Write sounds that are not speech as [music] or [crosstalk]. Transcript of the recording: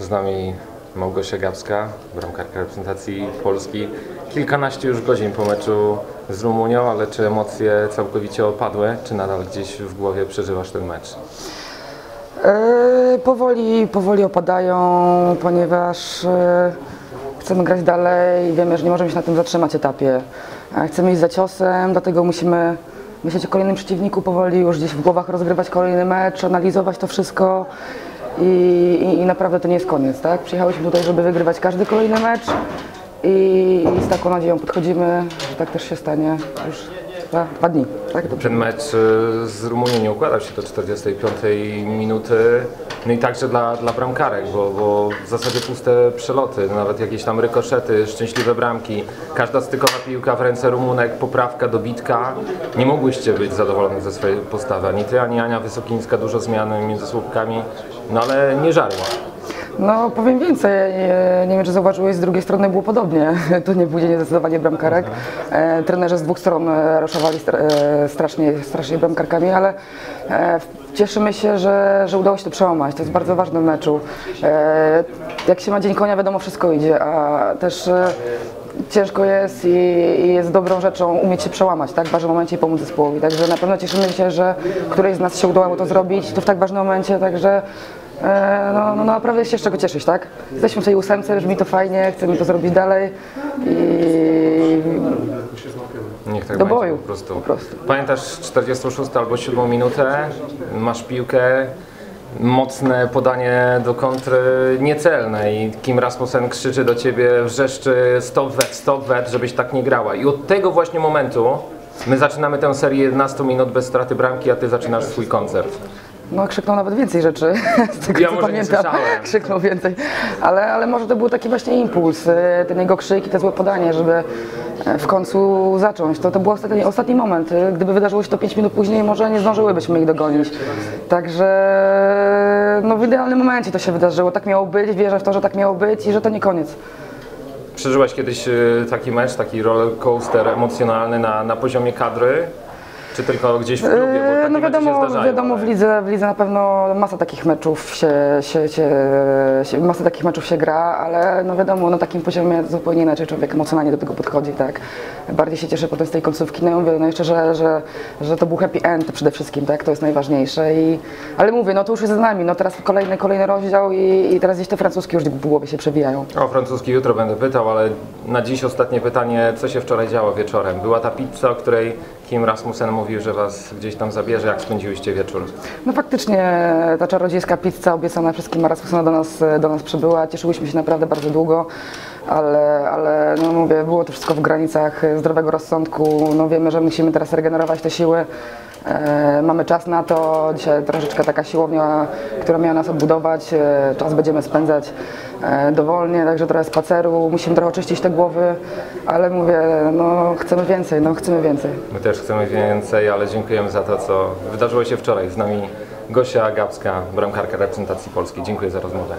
Z nami Małgosia Gabska, bramkarka reprezentacji Polski. Kilkanaście już godzin po meczu z Rumunią, ale czy emocje całkowicie opadły, czy nadal gdzieś w głowie przeżywasz ten mecz? E, Powoli, powoli opadają, ponieważ e, chcemy grać dalej i wiemy, że nie możemy się na tym zatrzymać etapie. E, Chcemy iść za ciosem, dlatego musimy myśleć o kolejnym przeciwniku, powoli już gdzieś w głowach rozgrywać kolejny mecz, analizować to wszystko i, i, i naprawdę to nie jest koniec, tak? Przyjechałyśmy tutaj, żeby wygrywać każdy kolejny mecz i, i z taką nadzieją podchodzimy, że tak też się stanie już dwa dni, tak? Ten mecz y, z Rumunią nie układał się do 45 minuty, no i także dla, dla bramkarek, bo, bo w zasadzie puste przeloty, nawet jakieś tam rykoszety, szczęśliwe bramki, każda stykowa piłka w ręce Rumunek, poprawka, dobitka. Nie mogłyście być zadowolone ze swojej postawy, ani ty, ani Ania Wysokińska, dużo zmian między słupkami, no ale nie żarło. No powiem więcej, e, nie wiem czy zauważyłeś, z drugiej strony było podobnie. [laughs] To nie pójdzie zdecydowanie bramkarek. E, trenerzy z dwóch stron e, e, strasznie, strasznie bramkarkami, ale cieszymy się, że, że udało się to przełamać. To jest bardzo ważne w meczu. Jak się ma dzień konia, wiadomo wszystko idzie, a też ciężko jest i, i jest dobrą rzeczą umieć się przełamać tak, w ważnym momencie i pomóc zespołowi. Także na pewno cieszymy się, że którejś z nas się udało to zrobić, to w tak ważnym momencie, także no, no, no naprawdę jest się z czego cieszyć, tak? Jesteśmy w tej ósemce, brzmi to fajnie, chcemy to zrobić dalej i Niech tak Do boju, po prostu. po prostu. Pamiętasz 46 albo 7 minutę, masz piłkę, mocne podanie do kontry niecelne i Kim Rasmussen krzyczy do ciebie, wrzeszczy stop wet, stop wet, żebyś tak nie grała. I od tego właśnie momentu my zaczynamy tę serię 11 minut bez straty bramki, a ty zaczynasz swój koncert. No, krzyknął nawet więcej rzeczy, [laughs] z tego Ja co pamiętam. [laughs] Krzyknął więcej, ale, ale może to był taki właśnie impuls, e, ten jego krzyk i to złe podanie, żeby e, w końcu zacząć. To, to był ostatni, ostatni moment. E, Gdyby wydarzyło się to 5 minut później, może nie zdążyłybyśmy ich dogonić. Także no, w idealnym momencie to się wydarzyło. Tak miało być, wierzę w to, że tak miało być i że to nie koniec. Przeżyłaś kiedyś y, taki mecz, taki roller coaster emocjonalny na, na poziomie kadry? Czy tylko gdzieś w klubie? Bo takie No się wiadomo, zdarzają, wiadomo ale- w, lidze, w lidze na pewno masa takich meczów się, się, się, się, masa takich meczów się gra, ale no wiadomo, na takim poziomie zupełnie inaczej człowiek emocjonalnie do tego podchodzi, tak. Bardziej się cieszę potem z tej końcówki, no i mówię, no jeszcze, że, że, że to był happy end przede wszystkim, tak, to jest najważniejsze i, ale mówię, no to już jest z nami, no teraz kolejny, kolejny rozdział i, i teraz gdzieś te francuskie już w głowie się przewijają. O francuski jutro będę pytał, ale na dziś ostatnie pytanie, co się wczoraj działo wieczorem? Była ta pizza, o której Kim Rasmussen mówił, że was gdzieś tam zabierze, jak spędziłyście wieczór? No faktycznie ta czarodziejska pizza obiecana przez Kima Rasmussena do nas, do nas przybyła. Cieszyłyśmy się naprawdę bardzo długo, ale, ale no mówię, było to wszystko w granicach zdrowego rozsądku. No wiemy, że musimy teraz regenerować te siły. E, mamy czas na to. Dzisiaj troszeczkę taka siłownia, która miała nas odbudować. E, czas będziemy spędzać e, dowolnie, także trochę spaceru. Musimy trochę oczyścić te głowy, ale mówię, no chcemy więcej, no chcemy więcej. My też chcemy więcej, ale dziękujemy za to, co wydarzyło się wczoraj. Z nami Gosia Gabska, bramkarka reprezentacji Polski. Dziękuję za rozmowę.